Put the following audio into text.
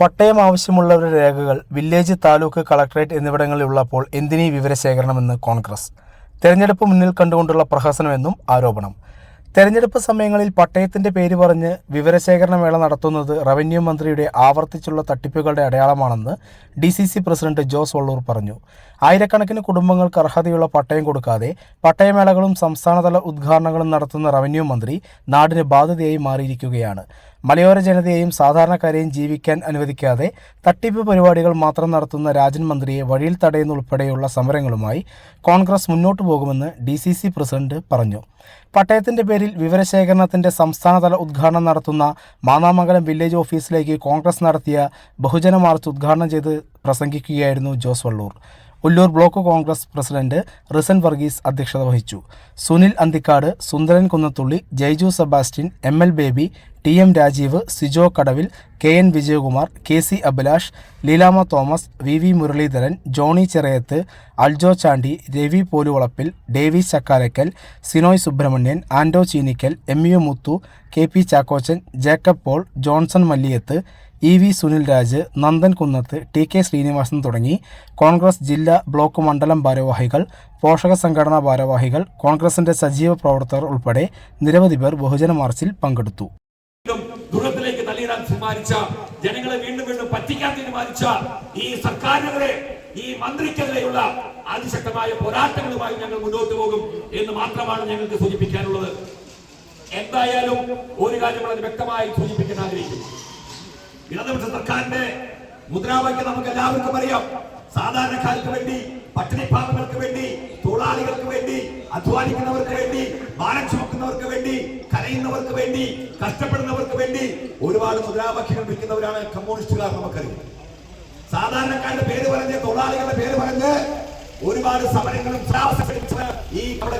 പട്ടയം ആവശ്യമുള്ളവരുടെ രേഖകൾ village taluk collectorate എന്നിവിടങ്ങളിൽ ഉള്ളപ്പോൾ എന്തിനീ വിവരശേഖരണമെന്ന് കോൺഗ്രസ്? തെരഞ്ഞെടുപ്പ് മുന്നിൽ കണ്ടുകൊണ്ടുള്ള പ്രഹസനമെന്നും ആരോപണം. തെരഞ്ഞെടുപ്പ് സമയങ്ങളിൽ പട്ടയത്തിന്റെ പേര് പറഞ്ഞ് വിവരശേഖരണ മേള നടത്തുന്നത് റവന്യൂ മന്ത്രിയുടെ ആവർത്തിച്ചുള്ള തട്ടിപ്പുകളുടെ അടയാളമാണെന്ന് D C C president Jose Vallur പറഞ്ഞു. ആയിരക്കണക്കിന് കുടുംബങ്ങൾക്ക് അർഹതയുള്ള പട്ടയം കൊടുക്കാതെ പട്ടയമേളകളും സംസ്ഥാനതല ഉദ്ഘാടനങ്ങളും നടത്തുന്ന റവന്യൂ മന്ത്രി നാടിന് ബാധ്യതയായി മാറിയിരിക്കുകയാണ്. മലയോര ജനതയെയും സാധാരണക്കാരെയും ജീവിക്കാൻ അനുവദിക്കാതെ തട്ടിപ്പ് പരിപാടികൾ മാത്രം നടത്തുന്ന രാജൻ മന്ത്രിയെ വഴിയിൽ തടയുന്നുൾപ്പെടെയുള്ള സമരങ്ങളുമായി കോൺഗ്രസ് മുന്നോട്ടു പോകുമെന്ന് ഡി സി സി പ്രസിഡന്റ് പറഞ്ഞു. പട്ടയത്തിന്റെ പേരിൽ വിവരശേഖരണത്തിന്റെ സംസ്ഥാനതല ഉദ്ഘാടനം നടത്തുന്ന മാന്നാമംഗലം വില്ലേജ് ഓഫീസിലേക്ക് കോൺഗ്രസ് നടത്തിയ ബഹുജന മാർച്ച് ഉദ്ഘാടനം ചെയ്ത് പ്രസംഗിക്കുകയായിരുന്നു Jose Vallur. Ulloor block Congress president resent Varghese അധ്യക്ഷത വഹിച്ചു. Sunil Anthikad Sundaran Kunnathully Jaiju Sebastian M L Baby T M Rajeev Sijo Kadavil K N Vijayakumar K C Abhilash Leelamma Thomas V V Muraleedharan Johnny Cherayath Aljo Chandy Ravi Poluvalappil Davis Chakkalakkal Sinoy Subramanian Ando Cheenikkal M U Muthu K P Chackochan Jacob Paul Johnson Malliyath E V Sunil Raj Nandan T K Srinivasan തുടങ്ങി കോൺഗ്രസ് ജില്ലാ block മണ്ഡലം ഭാരവാഹികൾ പോഷക സംഘടനാ ഭാരവാഹികൾ കോൺഗ്രസിന്റെ സജീവ പ്രവർത്തകർ ഉൾപ്പെടെ നിരവധി പേർ ബഹുജന മാർച്ചിൽ പങ്കെടുത്തു. വീണ്ടും ദുരത്തിലേക്ക് തള്ളിയിടാൻ തീരുമാനിച്ച ജനങ്ങളെ വീണ്ടും വീണ്ടും പറ്റിക്കാൻ തീരുമാനിച്ച ഈ സർക്കാരിനെതിരെ ഈ മന്ത്രിക്കെതിരെയുള്ള അതിശക്തമായ പോരാട്ടങ്ങളുമായി ഞങ്ങൾ മുന്നോട്ട് പോകും എന്ന് മാത്രമാണ് ഞങ്ങൾക്ക് സൂചിപ്പിക്കാനുള്ളത്. എന്തായാലും ഒരു കാര്യം വളരെ വ്യക്തമായി സൂചിപ്പിക്കാൻ ആഗ്രഹിക്കുന്നു. ഇടതുപക്ഷ സർക്കാരിന്റെ മുദ്രാവാക്യം നമുക്ക് എല്ലാവർക്കും അറിയാം. സാധാരണക്കാർക്ക് വേണ്ടി പട്ടിണി പാവങ്ങൾക്ക് വേണ്ടി തൊഴിലാളികൾക്ക് വേണ്ടി അധ്വാനിക്കുന്നവർക്ക് വേണ്ടി ഭാരം ചുമക്കുന്നവർക്ക് വേണ്ടി കരയുന്നവർക്ക് വേണ്ടി കഷ്ടപ്പെടുന്നവർക്ക് വേണ്ടി ഒരുപാട് മുദ്രാവാക്യങ്ങൾ വിൽക്കുന്നവരാണ് കമ്മ്യൂണിസ്റ്റുകാർ നമുക്കറിയാം. സാധാരണക്കാരുടെ പേര് പറഞ്ഞ് തൊഴിലാളികളുടെ പേര് പറഞ്ഞ് ഒരുപാട് സമരങ്ങളും ഈ നമ്മുടെ